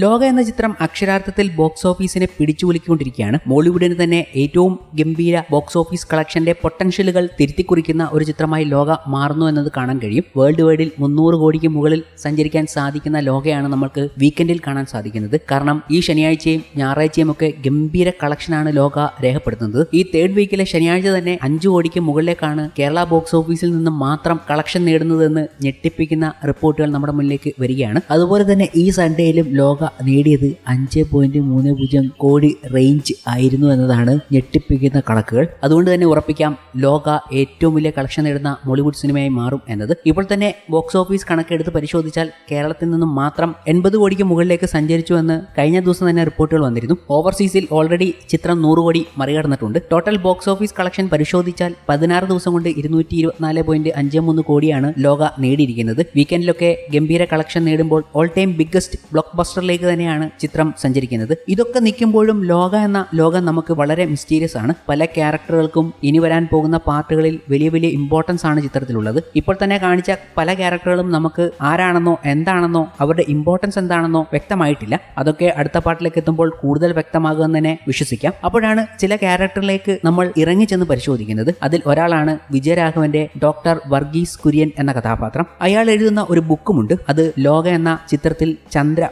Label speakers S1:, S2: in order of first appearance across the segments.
S1: ലോക എന്ന ചിത്രം അക്ഷരാർത്ഥത്തിൽ ബോക്സ് ഓഫീസിനെ പിടിച്ചുകുലിക്കൊണ്ടിരിക്കുകയാണ് ബോളിവുഡിന് തന്നെ ഏറ്റവും ഗംഭീര ബോക്സ് ഓഫീസ് കളക്ഷന്റെ പൊട്ടൻഷ്യലുകൾ തിരുത്തിക്കുറിക്കുന്ന ഒരു ചിത്രമായി ലോക മാറുന്നു എന്നത് കാണാൻ കഴിയും. വേൾഡ് വൈഡിൽ മുന്നൂറ് കോടിക്ക് മുകളിൽ സഞ്ചരിക്കാൻ സാധിക്കുന്ന ലോകയാണ് നമ്മൾക്ക് വീക്കെൻഡിൽ കാണാൻ സാധിക്കുന്നത്. കാരണം ഈ ശനിയാഴ്ചയും ഞായറാഴ്ചയും ഒക്കെ ഗംഭീര കളക്ഷനാണ് ലോക രേഖപ്പെടുത്തുന്നത്. ഈ തേർഡ് വീക്കിലെ ശനിയാഴ്ച തന്നെ അഞ്ചു കോടിക്ക് മുകളിലേക്കാണ് കേരള ബോക്സ് ഓഫീസിൽ നിന്ന് മാത്രം കളക്ഷൻ നേടുന്നതെന്ന് ഞെട്ടിപ്പിക്കുന്ന റിപ്പോർട്ടുകൾ നമ്മുടെ മുന്നിലേക്ക് വരികയാണ്. അതുപോലെ തന്നെ ഈ സൺഡേയിലും ലോക നേടിയത് അഞ്ച് പോയിന്റ് മൂന്ന് പൂജ്യം കോടി റേഞ്ച് ആയിരുന്നു എന്നതാണ് ഞെട്ടിപ്പിക്കുന്ന കണക്കുകൾ. അതുകൊണ്ട് തന്നെ ഉറപ്പിക്കാം ലോക ഏറ്റവും വലിയ കളക്ഷൻ നേടുന്ന ബോളിവുഡ് സിനിമയായി മാറും എന്നത്. ഇപ്പോൾ തന്നെ ബോക്സ് ഓഫീസ് കണക്കെടുത്ത് പരിശോധിച്ചാൽ കേരളത്തിൽ നിന്നും മാത്രം എൺപത് കോടിക്ക് മുകളിലേക്ക് സഞ്ചരിച്ചു എന്ന് കഴിഞ്ഞ ദിവസം തന്നെ റിപ്പോർട്ടുകൾ വന്നിരുന്നു. ഓവർസീസിൽ ഓൾറെഡി ചിത്രം നൂറ് കോടി മറികടന്നിട്ടുണ്ട്. ടോട്ടൽ ബോക്സ് ഓഫീസ് കളക്ഷൻ പരിശോധിച്ചാൽ പതിനാറ് ദിവസം കൊണ്ട് ഇരുന്നൂറ്റി ഇരുപത്തിനാല് പോയിന്റ് അഞ്ച് മൂന്ന് കോടിയാണ് ലോക നേടിയിരിക്കുന്നത്. വീക്കെൻഡിലൊക്കെ ഗംഭീര കളക്ഷൻ നേടുമ്പോൾ ഓൾ ടൈം ബിഗ്ഗസ്റ്റ് ബ്ലോക്ക് തന്നെയാണ് ചിത്രം സഞ്ചരിക്കുന്നത്. ഇതൊക്കെ നിൽക്കുമ്പോഴും ലോക എന്ന ലോകം നമുക്ക് വളരെ മിസ്റ്റീരിയസ് ആണ്. പല ക്യാരക്ടറുകൾക്കും ഇനി വരാൻ പോകുന്ന പാർട്ടുകളിൽ വലിയ വലിയ ഇമ്പോർട്ടൻസ് ആണ് ചിത്രത്തിലുള്ളത്. ഇപ്പോൾ തന്നെ കാണിച്ച പല ക്യാരക്ടറുകളും നമുക്ക് ആരാണെന്നോ എന്താണെന്നോ അവരുടെ ഇമ്പോർട്ടൻസ് എന്താണെന്നോ വ്യക്തമായിട്ടില്ല. അതൊക്കെ അടുത്ത പാട്ടിലേക്ക് എത്തുമ്പോൾ കൂടുതൽ വ്യക്തമാകുമെന്ന് തന്നെ വിശ്വസിക്കാം. അപ്പോഴാണ് ചില ക്യാരക്ടറിലേക്ക് നമ്മൾ ഇറങ്ങി ചെന്ന് പരിശോധിക്കുന്നത്. അതിൽ ഒരാളാണ് വിജയരാഘവന്റെ ഡോക്ടർ വർഗീസ് കുര്യൻ എന്ന കഥാപാത്രം. അയാൾ എഴുതുന്ന ഒരു ബുക്കുമുണ്ട് അത് ലോക എന്ന ചിത്രത്തിൽ ചന്ദ്ര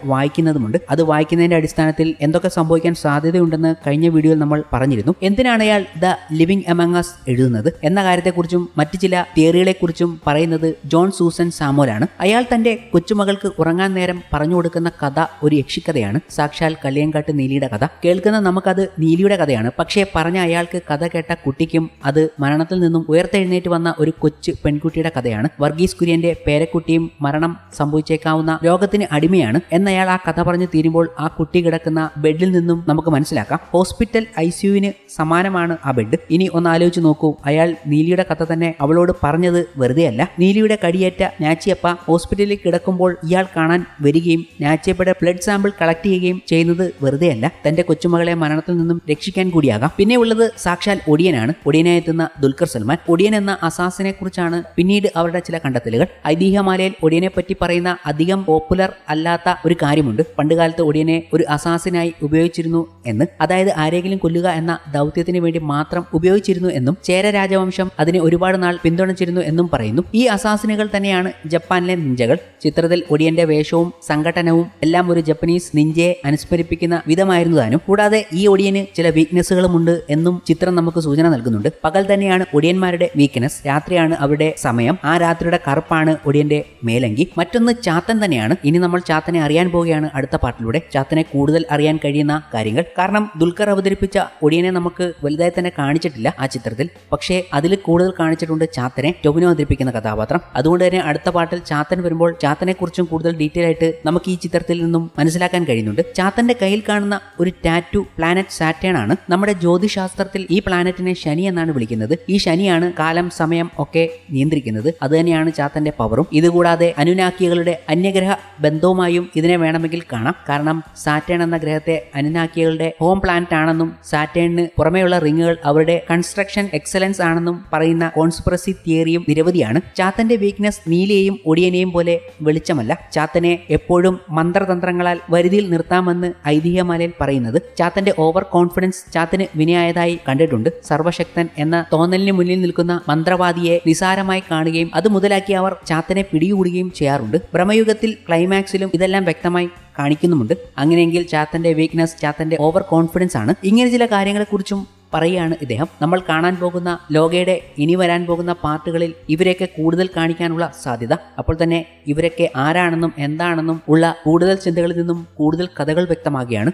S1: വായിക്കുന്നതുമുണ്ട് അത് വായിക്കുന്നതിന്റെ അടിസ്ഥാനത്തിൽ എന്തൊക്കെ സംഭവിക്കാൻ സാധ്യതയുണ്ടെന്ന് കഴിഞ്ഞ വീഡിയോയിൽ നമ്മൾ പറഞ്ഞിരുന്നു. എന്തിനാണ് അയാൾ ദ ലിവിംഗ് എമംഗ് അസ് എഴുതുന്നത്? എന്ന കാര്യത്തെക്കുറിച്ചും മറ്റ് ചില തിയറികളെക്കുറിച്ചും പറയുന്നത് ജോൺ സൂസൻ സാമോലാണ്. അയാൾ തന്റെ കൊച്ചുമകൾക്ക് ഉറങ്ങാൻ നേരം പറഞ്ഞു കൊടുക്കുന്ന കഥ ഒരു യക്ഷിക്കഥയാണ്. സാക്ഷാൽ കളിയങ്കാട്ട് നീലിയുടെ കഥ. കേൾക്കുന്ന നമുക്കത് നീലിയുടെ കഥയാണ്. പക്ഷേ പറഞ്ഞ അയാൾക്ക് കഥ കേട്ട കുട്ടിക്കും അത് മരണത്തിൽ നിന്നും ഉയർത്തെഴുന്നേറ്റ് വന്ന ഒരു കൊച്ചു പെൺകുട്ടിയുടെ കഥയാണ്. വർഗീസ് കുര്യന്റെ പേരക്കുട്ടിയും മരണം സംഭവിച്ചേക്കാവുന്ന രോഗത്തിന് അടിമയാണ്. എന്നയാൾ ആ കഥ പറഞ്ഞു തീരുമ്പോൾ ആ കുട്ടി കിടക്കുന്ന ബെഡിൽ നിന്നും നമുക്ക് മനസ്സിലാക്കാം. ഹോസ്പിറ്റൽ ഐ സിയുവിന് സമാനമാണ് ആ ബെഡ്. ഇനി ഒന്ന് ആലോചിച്ച് നോക്കൂ. അയാൾ നീലിയുടെ കഥ തന്നെ അവളോട് പറഞ്ഞത് വെറുതെയല്ല. നീലിയുടെ കടിയേറ്റ ഞാച്ചിയപ്പ ഹോസ്പിറ്റലിൽ കിടക്കുമ്പോൾ ഇയാൾ കാണാൻ വരികയും ഞാച്ചിയപ്പയുടെ ബ്ലഡ് സാമ്പിൾ കളക്ട് ചെയ്യുകയും ചെയ്യുന്നത് വെറുതെയല്ല. തന്റെ കൊച്ചുമകളെ മരണത്തിൽ നിന്നും രക്ഷിക്കാൻ കൂടിയാകാം. പിന്നെ ഉള്ളത് സാക്ഷാൽ ഒടിയനാണ്. ഒടിയനായി എത്തുന്ന ദുൽഖർ സൽമാൻ. ഒടിയൻ എന്ന അസാസിനെ കുറിച്ചാണ് പിന്നീട് അവരുടെ ചില കണ്ടെത്തലുകൾ. ഐതിഹ്യമാലയിൽ ഒടിയനെ പറ്റി പറയുന്ന അധികം പോപ്പുലർ അല്ലാത്ത ഒരു കാര്യമുണ്ട്. പണ്ടുകാലത്ത് ഒടിയനെ ഒരു അസാസിനായി ഉപയോഗിച്ചിരുന്നു എന്ന്. അതായത് ആരെങ്കിലും കൊല്ലുക എന്ന ദൗത്യത്തിന് വേണ്ടി മാത്രം ഉപയോഗിച്ചിരുന്നു എന്നും ചേര രാജവംശം അതിനെ ഒരുപാട് നാൾ പിന്തുണച്ചിരുന്നു എന്നും പറയുന്നു. ഈ അസാസിനുകൾ തന്നെയാണ് ജപ്പാനിലെ നിഞ്ചകൾ. ചിത്രത്തിൽ ഒടിയന്റെ വേഷവും സംഘടനവും എല്ലാം ഒരു ജപ്പനീസ് നിഞ്ചയെ അനുസ്മരിപ്പിക്കുന്ന വിധമായിരുന്നു താനും കൂടാതെ ഈ ഒടിയന് ചില വീക്ക്നെസ്സുകളും ഉണ്ട് എന്നും ചിത്രം നമുക്ക് സൂചന നൽകുന്നുണ്ട്. പകൽ തന്നെയാണ് ഒടിയന്മാരുടെ വീക്ക്നെസ് രാത്രിയാണ് അവരുടെ സമയം. ആ രാത്രിയുടെ കറുപ്പാണ് ഒടിയന്റെ മേലങ്കി. മറ്റൊന്ന് ചാത്തൻ തന്നെയാണ്. ഇനി നമ്മൾ ചാത്തനെ അറിയാൻ പോവുകയാണ്. അടുത്ത പാട്ടിലൂടെ ചാത്തനെ കൂടുതൽ അറിയാൻ കഴിയുന്ന കാര്യങ്ങൾ. കാരണം ദുൽഖർ അവതരിപ്പിച്ച ഒടിയനെ നമുക്ക് വലുതായി തന്നെ കാണിച്ചിട്ടില്ല ആ ചിത്രത്തിൽ. പക്ഷേ അതിൽ കൂടുതൽ കാണിച്ചിട്ടുണ്ട് ചാത്തനെ ടൊവിനോ അവതരിപ്പിക്കുന്ന കഥാപാത്രം. അതുകൊണ്ട് തന്നെ അടുത്ത പാട്ടിൽ ചാത്തൻ വരുമ്പോൾ ചാത്തനെ കുറിച്ചും കൂടുതൽ ഡീറ്റെയിൽ ആയിട്ട് നമുക്ക് ഈ ചിത്രത്തിൽ നിന്നും മനസ്സിലാക്കാൻ കഴിയുന്നുണ്ട്. ചാത്തന്റെ കയ്യിൽ കാണുന്ന ഒരു ടാറ്റു പ്ലാനറ്റ് സാറ്റേൺ ആണ്. നമ്മുടെ ജ്യോതിശാസ്ത്രത്തിൽ ഈ പ്ലാനറ്റിനെ ശനി എന്നാണ് വിളിക്കുന്നത്. ഈ ശനിയാണ് കാലം സമയം ഒക്കെ നിയന്ത്രിക്കുന്നത്. അതുതന്നെയാണ് ചാത്തന്റെ പവറും ഇതുകൂടാതെ അനുനാക്കികളുടെ അന്യഗ്രഹ ബന്ധവുമായും ഇതിനെ വേണമെങ്കിൽ കാണാം. കാരണം സാറ്റേൺ എന്ന ഗ്രഹത്തെ അനുനാക്കികളുടെ ഹോം പ്ലാനറ്റ് ആണെന്നും സാറ്റേണിന് പുറമെയുള്ള റിങ്ങുകൾ അവരുടെ കൺസ്ട്രക്ഷൻ എക്സലൻസ് ആണെന്നും പറയുന്ന കോൺസ്പിറസി തിയറിയും നിരവധിയാണ്. ചാത്തന്റെ വീക്ക്നെസ് നീലയെയും ഒടിയനെയും പോലെ വെളിച്ചമല്ല. ചാത്തനെ എപ്പോഴും മന്ത്രതന്ത്രങ്ങളാൽ വരുതിയിൽ നിർത്താമെന്ന് ഐതിഹ്യമാലയിൽ പറയുന്നത് ചാത്തന്റെ ഓവർ കോൺഫിഡൻസ് ചാത്തന് വിനയായതായി കണ്ടിട്ടുണ്ട്. സർവശക്തൻ എന്ന തോന്നലിന് മുന്നിൽ നിൽക്കുന്ന മന്ത്രവാദിയെ നിസാരമായി കാണുകയും അത് മുതലാക്കി അവർ ചാത്തനെ പിടികൂടുകയും ചെയ്യാറുണ്ട്. ബ്രഹ്മയുഗത്തിൽ ക്ലൈമാക്സിലും ഇതെല്ലാം വ്യക്തമായി കാണിക്കുന്നുമുണ്ട്. അങ്ങനെയെങ്കിൽ ചാത്തന്റെ വീക്ക്നെസ് ചാത്തന്റെ ഓവർ കോൺഫിഡൻസ് ആണ്. ഇങ്ങനെ ചില കാര്യങ്ങളെക്കുറിച്ചും പറയുകയാണ് ഇദ്ദേഹം. നമ്മൾ കാണാൻ പോകുന്ന ലോകയുടെ ഇനി വരാൻ പോകുന്ന പാർട്ടുകളിൽ ഇവരെയൊക്കെ കൂടുതൽ കാണിക്കാനുള്ള സാധ്യത. അപ്പോൾ തന്നെ ഇവരൊക്കെ ആരാണെന്നും എന്താണെന്നും ഉള്ള കൂടുതൽ ചിന്തകളിൽ നിന്നും കൂടുതൽ കഥകൾ വ്യക്തമാകുകയാണ്.